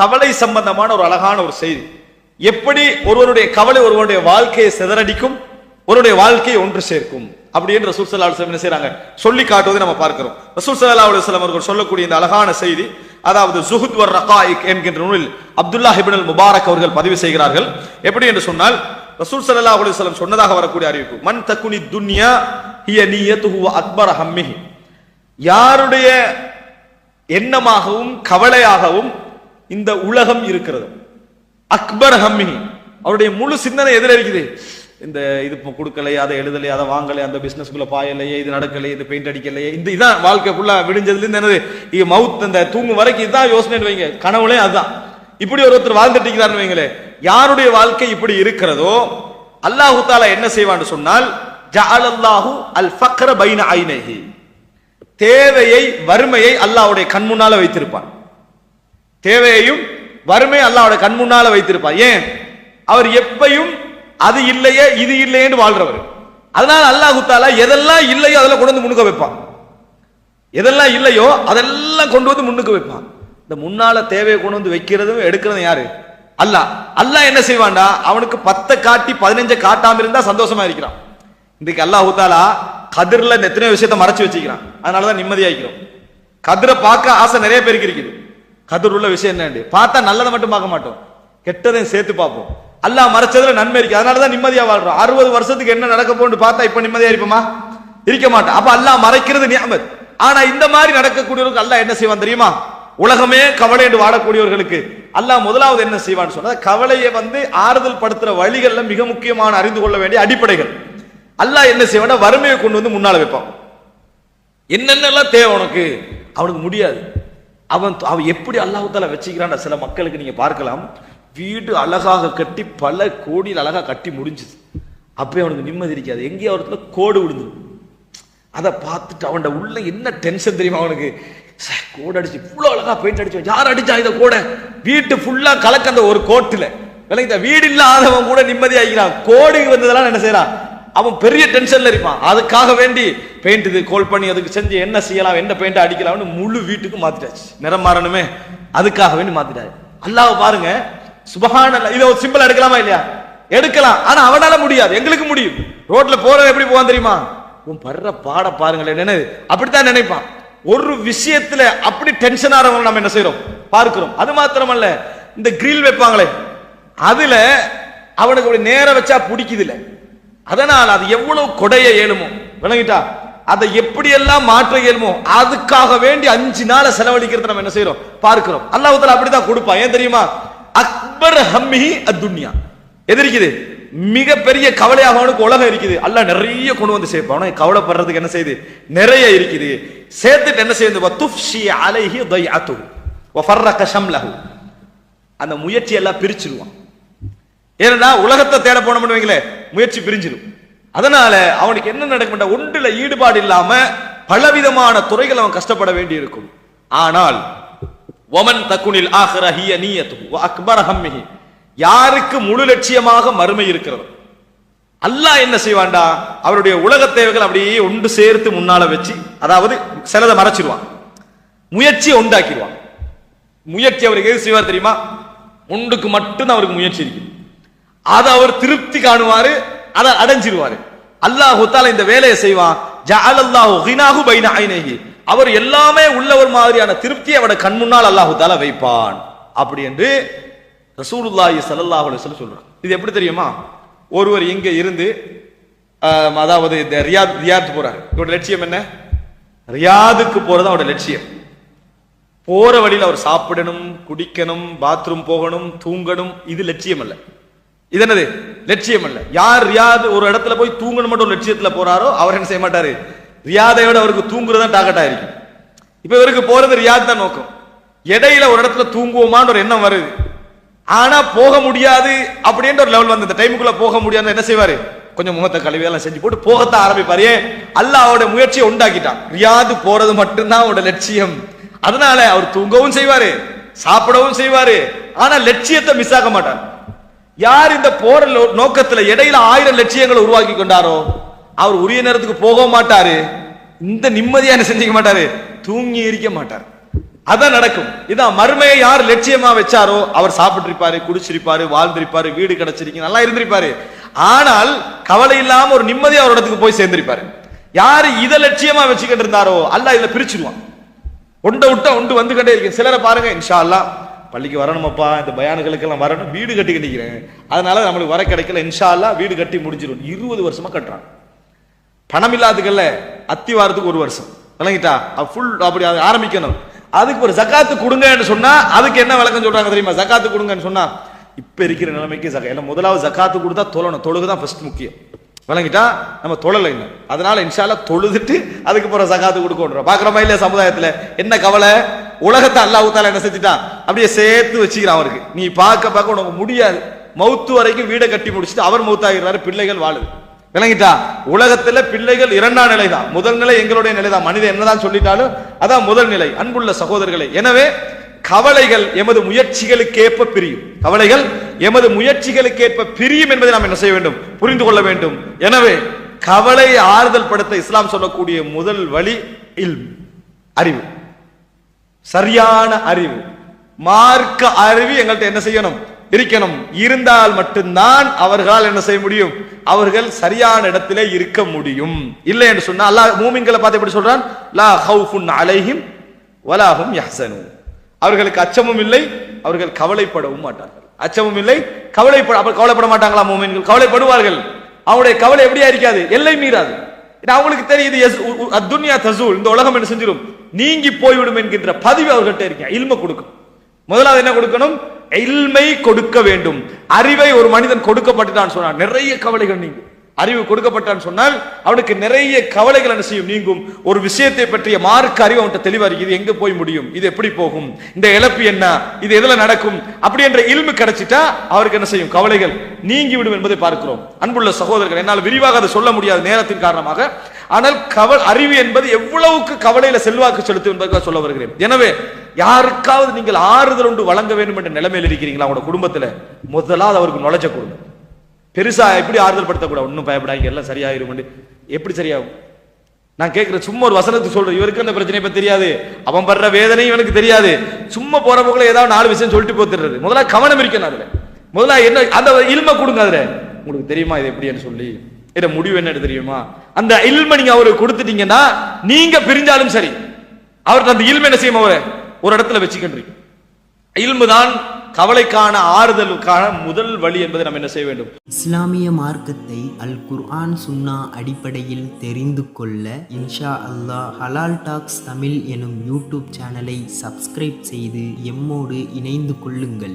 கவலை சம்பந்தமான ஒரு அழகான ஒரு செய்தி. எப்படி ஒருவருடைய கவலை ஒருவருடைய வாழ்க்கையை சிதறடிக்கும் ஒருவருடைய வாழ்க்கையை ஒன்று சேர்க்கும். அப்படின்னு ரசூல் சல்லா அலுவலம் என்ன செய்யறாங்க சொல்லி காட்டுவதை நம்ம பார்க்கிறோம். ரசூல் சல்லா அலுவலம் அவர்கள் சொல்லக்கூடிய இந்த அழகான செய்தி அதாவது ஜுஹுத் வர் ரகாயிக் என்கின்ற நூலில் அப்துல்லா ஹிபின் முபாரக் அவர்கள் பதிவு செய்கிறார்கள். எப்படி என்று சொன்னால் ரசூல் சல்லா அலுவலம் சொன்னதாக வரக்கூடிய அறிவிப்பு மன் தக்குனி துன்யா ஹிய நியத்துஹு வ ஹம்மிஹி. யாருடைய எண்ணமாகவும் கவலையாகவும் இந்த உலகம் இருக்கிறது. அக்பர் ஹம்மிஹி. அவருடைய முழு சிந்தனை எதிர இருக்குது? இந்த இது இப்போ கொடுக்கலையே அதை எழுதலையே அதை வாங்கலையே அந்த பிசினஸ்க்குள்ள பாயலையே இது நடக்கலையே இது பெயிண்ட் அடிக்கலையே இந்த இதான் வாழ்க்கை ஃபுல்லா விடிஞ்சதுல இருந்து என்னது? இது மவுத் இந்த தூங்கும் வரைக்கும் இதுதான் யோசனை வைங்க. கனவுலே அதுதான். இப்படி ஒருத்தர் வாழ்ந்துட்டு இருக்கிறாருன்னு வைங்களே யாருடைய வாழ்க்கை இப்படி இருக்கிறதோ அல்லாஹு தாலா என்ன செய்வான்னு சொன்னால் ஜஅலல்லாஹு அல் ஃபக்ர பைன ஐனைஹி. தேவையை வறுமையை அல்லாஹ்வுடைய கண் முன்னால வைத்திருப்பான். தேவையையும் வறுமை அல்லாஹ்வுடைய கண் முன்னால வைத்திருப்பான். ஏன்? அவர் எப்பையும் அது இல்லையே இது இல்லையேன்னு வாழ்றவர். அதனால அல்லாஹ் தாலா எதெல்லாம் இல்லையோ அதெல்லாம் கொண்டு வந்து முன்னுக்க வைப்பான். எதெல்லாம் இல்லையோ அதெல்லாம் கொண்டு வந்து முன்னுக்கு வைப்பான். இந்த முன்னால தேவையை கொண்டு வந்து வைக்கிறதும் எடுக்கிறதும் யாரு? அல்லாஹ். அல்லாஹ் என்ன செய்வான்டா? அவனுக்கு பத்தை காட்டி பதினஞ்சை காட்டாம இருந்தா சந்தோஷமா இருக்கிறான். இன்றைக்கு அல்லாஹ் தாலா இந்த எத்தனையோ விஷயத்த மறைச்சு வச்சுக்கிறான். அதனாலதான் நிம்மதியாக்கிறோம் கதிரை பார்க்க ஆசை நிறைய பேருக்கு இருக்குது. கதிர் உள்ள விஷயம் என்னண்டு பார்த்தா நல்லதை மட்டும் பார்க்க மாட்டோம். கெட்டதையும் சேர்த்து பார்ப்போம். அல்லாஹ் மறைச்சதுல நன்மை இருக்கு. அதனாலதான் நிம்மதியா வாழ்றோம். அறுபது வருஷத்துக்கு என்ன நடக்க போன்னு பார்த்தா இப்ப நிம்மதியா இருப்போமா? இருக்க மாட்டோம். அப்ப அல்லாஹ் மறைக்கிறது நியமத். ஆனா இந்த மாதிரி நடக்கக்கூடியவர்களுக்கு அல்லாஹ் என்ன செய்வான் தெரியுமா? உலகமே கவலை என்று வாழக்கூடியவர்களுக்கு அல்லாஹ் முதலாவது என்ன செய்வான்னு சொன்னா கவலையை வந்து ஆறுதல் படுத்துற வழிகள்ல மிக முக்கியமான அறிந்து கொள்ள வேண்டிய அடிப்படைகள். அல்லாஹ் என்ன செய்வான்னா வறுமையை கொண்டு வந்து முன்னால் வைப்பான். என்னென்னலாம் தேவை உனக்கு? அவனுக்கு முடியாது. அவன் அவன் எப்படி அல்லாஹால வச்சுக்கிறான் சில மக்களுக்கு நீங்கள் பார்க்கலாம். வீடு அழகாக கட்டி பல கோடியில் அழகாக கட்டி முடிஞ்சுது. அப்போ அவனுக்கு நிம்மதி இருக்காது. எங்கேயோ ஒருத்துல கோடு விழுந்து அதை பார்த்துட்டு அவன் உள்ள என்ன டென்ஷன் தெரியுமா அவனுக்கு? ச்சே, கோடு அடிச்சு இவ்வளோ அழகா பெயிண்ட் அடிச்சு யார் அடிச்சா இதை கூட? வீட்டு ஃபுல்லா கலக்க அந்த ஒரு கோட்டில். விளங்கிட்ட வீடு இல்லாதவன் கூட நிம்மதியாகிறான் கோடு வந்ததெல்லாம் என்ன செய்யறான்? அவன் பெரிய டென்ஷன்ல இருப்பான். அதுக்காக வேண்டி பெயிண்ட் இது கோல் பண்ணி அதுக்கு செஞ்சு என்ன செய்யலாம் என்ன பெயிண்ட் அடிக்கலாம்னு முழு வீட்டுக்கு மாத்திட்டாச்சு. நிறம் மாறணுமே. அதுக்காக வேண்டி மாத்திட்டாரு. அல்லாஹ் பாருங்க சுபஹான இதை ஒரு சிம்பிள் எடுக்கலாமா இல்லையா? எடுக்கலாம். ஆனா அவனால முடியாது. எங்களுக்கு முடியும். ரோட்ல போற எப்படி போவான் தெரியுமா? உன் படுற பாட பாருங்களேன் என்னது? அப்படித்தான் நினைப்பான். ஒரு விஷயத்துல அப்படி டென்ஷன் ஆறவங்க நம்ம என்ன செய்யறோம் பார்க்கிறோம். அது மாத்திரமல்ல இந்த கிரில் வைப்பாங்களே அதுல அவனுக்கு அப்படி நேரம் வச்சா பிடிக்குது இல்லை அதனால் அது எவ்வளவு கொடைய இயலுமோ விளங்கிட்டா? அதை எப்படியெல்லாம் மாற்ற இயலுமோ? அதுக்காக வேண்டி அஞ்சு நாளை செலவழிக்கிறத நம்ம என்ன செய்யறோம் பார்க்கிறோம். அல்லாஹத்துல அப்படிதான் கொடுப்பான் ஏன் தெரியுமா? அக்பர் ஹம்மிஹி அத்துன்யா. எது இருக்குது மிகப்பெரிய கவலையாக அவனுக்கு உலகம் இருக்குது. அல்ல நிறைய கொண்டு வந்து சேர்ப்பான். அவனுக்கு கவலைப்படுறதுக்கு என்ன செய்யுது? நிறைய இருக்குது. சேர்த்துட்டு என்ன செய்யுது துஃப்ஷி அலைஹி தைஅத்து வ ஃபர்ரக ஷம்லஹு. அந்த முயற்சி எல்லாம் பிரிச்சிருவான். ஏன்னா உலகத்தை தேட போனோம்னு வைங்களேன் முயற்சி பிரிஞ்சிடும். அதனால அவனுக்கு என்ன நடக்கும் ஒன்றில் ஈடுபாடு இல்லாம பலவிதமான துறைகள் அவன் கஷ்டப்பட வேண்டி இருக்கும் ஆனால் ஒமன் தக்குனில் ஆஹ்ர ஹிய நீயத்து அக்பர் அக்பர ஹம்மிஹி. யாருக்கு முழு லட்சியமாக மறுமை இருக்கிறது? அல்லாஹ் என்ன செய்வான்டா அவருடைய உலக தேவைகள் அப்படியே ஒன்று சேர்த்து முன்னால வச்சு அதாவது சிலதை மறைச்சிருவான். முயற்சியை உண்டாக்கிடுவான் முயற்சி அவருக்கு எது செய்வார் தெரியுமா? ஒன்றுக்கு மட்டும்தான் அவருக்கு முயற்சி இருக்கு அதை அவர் திருப்தி காணுவாரு அதை அடைஞ்சிருவாரு. அல்லாஹு இந்த வேலையை செய்வான். ஜஅலல்லாஹு கினாஹு பைன ஐனைஹி. அவர் எல்லாமே உள்ளவர் மாதிரியான திருப்தியை அவட கண் முன்னால் அல்லாஹு தால வைப்பான். அப்படி என்று ரசூலுல்லாஹி ஸல்லல்லாஹு அலைஹி வஸல்லம் சொல்றான். இது எப்படி தெரியுமா? ஒருவர் இங்க இருந்து அதாவது இந்த ரியாத் ரியாத் போறாரு. இவரோட லட்சியம் என்ன? ரியாதுக்கு போறது அவரோட லட்சியம். போற வழியில் அவர் சாப்பிடணும் குடிக்கணும் பாத்ரூம் போகணும் தூங்கணும் இது லட்சியம் அல்ல. இது என்னது? லட்சியம் அல்ல. யார் ரியாது ஒரு இடத்துல போய் தூங்கணும் மட்டும் ஒரு போறாரோ அவர் என்ன செய்ய மாட்டாரு? ரியாதை விட அவருக்கு தூங்குறது தான் டாக்கெட்டா இருக்கும் இப்போ இவருக்கு போறது ரியாத் தான் நோக்கம். இடையில ஒரு இடத்துல தூங்குவோமான்னு ஒரு எண்ணம் வருது. ஆனா போக முடியாது அப்படின்ற ஒரு லெவல் வந்து இந்த டைமுக்குள்ள போக முடியாது என்ன செய்வாரு? கொஞ்சம் முகத்தை கழுவி எல்லாம் செஞ்சு போட்டு போகத்தான் ஆரம்பிப்பாரு. ஏன்? அல்லாஹ் முயற்சியை உண்டாக்கிட்டான். ரியாது போறது மட்டும்தான் அவரோட லட்சியம். அதனால அவர் தூங்கவும் செய்வாரு சாப்பிடவும் செய்வாரு. ஆனா லட்சியத்தை மிஸ் ஆக மாட்டார். யார் இந்த போற நோக்கத்தில் நோக்கத்துல இடையில ஆயிரம் லட்சியங்களை உருவாக்கி கொண்டாரோ அவர் உரிய நேரத்துக்கு போக மாட்டாரு. இந்த நிம்மதியா என்ன செஞ்சுக்க மாட்டாரு? தூங்கி இருக்க மாட்டார். அதான் நடக்கும். இதான் மறுமையை யார் லட்சியமா வச்சாரோ அவர் சாப்பிட்டிருப்பாரு குடிச்சிருப்பாரு வாழ்ந்திருப்பாரு வீடு கிடைச்சிருக்கு நல்லா இருந்திருப்பாரு. ஆனால் கவலை இல்லாம ஒரு நிம்மதியா ஒரு இடத்துக்கு போய் சேர்ந்திருப்பாரு. யாரு இதை லட்சியமா வச்சுக்கிட்டு இருந்தாரோ அல்ல இதுல பிரிச்சிருவான். ஒண்ட விட்டா ஒன்று வந்து கொண்டே இருக்கு. சிலரை பாருங்க இன்ஷா அல்லா பள்ளிக்கு வரணுமப்பா இந்த பயானுகளுக்கெல்லாம் வரணும் வீடு கட்டி கட்டிக்கிறேன் அதனால நம்மளுக்கு வர கிடைக்கல இன்ஷால்லா வீடு கட்டி முடிஞ்சிடும் இருபது வருஷமா கட்டுறான். பணம் இல்லாததுக்கல்ல அத்தி வாரத்துக்கு ஒரு வருஷம். விளங்கிட்டா? ஃபுல் அப்படி அது ஆரம்பிக்கணும். அதுக்கு ஒரு ஜக்காத்து கொடுங்கன்னு சொன்னா அதுக்கு என்ன விளக்கம் சொல்றாங்க தெரியுமா? ஜக்காத்து கொடுங்கன்னு சொன்னா இப்ப இருக்கிற நிலைமைக்கு ஜக்கா ஏன்னா முதலாவது ஜக்காத்து கொடுத்தா தொழணும். தொழுகு தான் ஃபர்ஸ்ட் முக்கியம். விளங்கிட்டா? நம்ம தொழலை இன்னும். அதனால இன்ஷால்லா தொழுதுட்டு அதுக்கு பிறகு ஜக்காத்து கொடுக்கணும் பாக்குறோமா இல்லையா சமுதாயத்துல? என்ன கவலை? உலகத்தை அல்லாஹு தாலா என்ன செஞ்சுட்டான் அப்படியே சேர்த்து வச்சுக்கிறான் அவருக்கு நீ பார்க்க பார்க்க உனக்கு முடியாது. மௌத்து வரைக்கும் வீடை கட்டி முடிச்சுட்டு அவர் மௌத்தாகிறாரு பிள்ளைகள் வாழுது. விளங்கிட்டா? உலகத்துல பிள்ளைகள் இரண்டாம் நிலை தான் முதல் நிலை எங்களுடைய நிலை தான் மனிதன் என்னதான் சொல்லிட்டாலும் அதான் முதல் நிலை. அன்புள்ள சகோதரர்களை எனவே கவலைகள் எமது முயற்சிகளுக்கேற்ப பிரியும். கவலைகள் எமது முயற்சிகளுக்கேற்ப பிரியும் என்பதை நாம் என்ன செய்ய வேண்டும்? புரிந்து கொள்ள வேண்டும். எனவே கவலை ஆறுதல் படுத்த இஸ்லாம் சொல்லக்கூடிய முதல் வழி இல் அறிவு. சரியான அறிவு. மார்க்க அறிவு எங்கள்கிட்ட என்ன செய்யணும்? இருக்கணும். இருந்தால் மட்டும்தான் அவர்களால் என்ன செய்ய முடியும்? அவர்கள் சரியான இடத்திலே இருக்க முடியும். இல்லை என்று சொன்னா அல்லாஹ் மூமிங்களை பார்த்து எப்படி சொல்றான்? லா ஹவுஃபுன் அலைஹிம் வலாஹும் யஹ்சனு அவர்களுக்கு அச்சமும் இல்லை அவர்கள் கவலைப்படவும் மாட்டார்கள். அச்சமும் இல்லை கவலைப்பட அப்ப கவலைப்பட மாட்டாங்களா மூமின்கள்? கவலைப்படுவார்கள். அவங்களுடைய கவலை எப்படியா இருக்காது? எல்லை மீறாது. அவங்களுக்கு தெரியுது எஸ்- உ- அத்துன்யா தசூல் இந்த உலகம் என்ன செஞ்சிடும் நீங்கி போய்விடும் என்கின்ற பதிவு அவர்கிட்ட இருக்கேன். இல்ம கொடுக்கும். முதலாவது என்ன கொடுக்கணும்? இல்மை கொடுக்க வேண்டும். அறிவை ஒரு மனிதன் கொடுக்கப்பட்டுட்டான் சொன்னார் நிறைய கவலைகள் நீங்க அறிவு கொடுக்கப்பட்டான்னு சொன்னால் அவனுக்கு நிறைய கவலைகள் என்ன செய்யும்? நீங்கும். ஒரு விஷயத்தை பற்றிய மார்க்க அறிவு அவன்கிட்ட தெளிவாக இது எங்க போய் முடியும்? இது எப்படி போகும்? இந்த இழப்பு என்ன? இது எதுல நடக்கும்? அப்படி என்ற இல்மு கிடைச்சிட்டா அவருக்கு என்ன செய்யும்? கவலைகள் நீங்கிவிடும் என்பதை பார்க்கிறோம். அன்புள்ள சகோதரர்கள் என்னால் விரிவாக அதை சொல்ல முடியாத நேரத்தின் காரணமாக. ஆனால் கவல் அறிவு என்பது எவ்வளவுக்கு கவலையில செல்வாக்கு செலுத்தும் என்பதற்காக சொல்ல வருகிறேன். எனவே யாருக்காவது நீங்கள் ஆறுதல் ஒன்று வழங்க வேண்டும் என்ற நிலைமையில் இருக்கிறீங்களா? அவங்களோட குடும்பத்தில் முதலாவது அவருக்கு நுழைஞ்ச கொடுங்க. பெருசா எப்படி ஆறுதல் படுத்தக்கூடாது? ஒன்றும் பயப்படாங்க எல்லாம் சரியாயிரும் எப்படி சரியாகும்? நான் கேட்குறேன் சும்மா ஒரு வசனத்துக்கு சொல்றேன். இவருக்கு அந்த பிரச்சனை இப்போ தெரியாது. அவன் படுற வேதனையும் இவனுக்கு தெரியாது. சும்மா போற ஏதாவது நாலு விஷயம் சொல்லிட்டு போத்துறது முதல்ல கவனம் இருக்கணும் அதில். முதல்ல என்ன அந்த இல்மை கொடுங்க அதில். உங்களுக்கு தெரியுமா இது எப்படின்னு சொல்லி? இத முடிவு என்ன தெரியுமா? அந்த இல்மை நீங்க அவருக்கு கொடுத்துட்டீங்கன்னா நீங்க பிரிஞ்சாலும் சரி. அவர்கிட்ட அந்த இல்மை என்ன செய்யும் அவரை? ஒரு இடத்துல வச்சுக்கின்றீங்க. இல்மு தான் கவலைக்கான ஆறுதலுக்கான முதல் வழி என்பதை நாம் என்ன செய்ய வேண்டும்? இஸ்லாமிய மார்க்கத்தை அல் குர்ஆன் சுன்னா அடிப்படையில் தெரிந்து கொள்ள இன்ஷா அல்லாஹ் ஹலால் டாக்ஸ் தமிழ் எனும் யூடியூப் சேனலை சப்ஸ்கிரைப் செய்து எம்மோடு இணைந்து கொள்ளுங்கள்.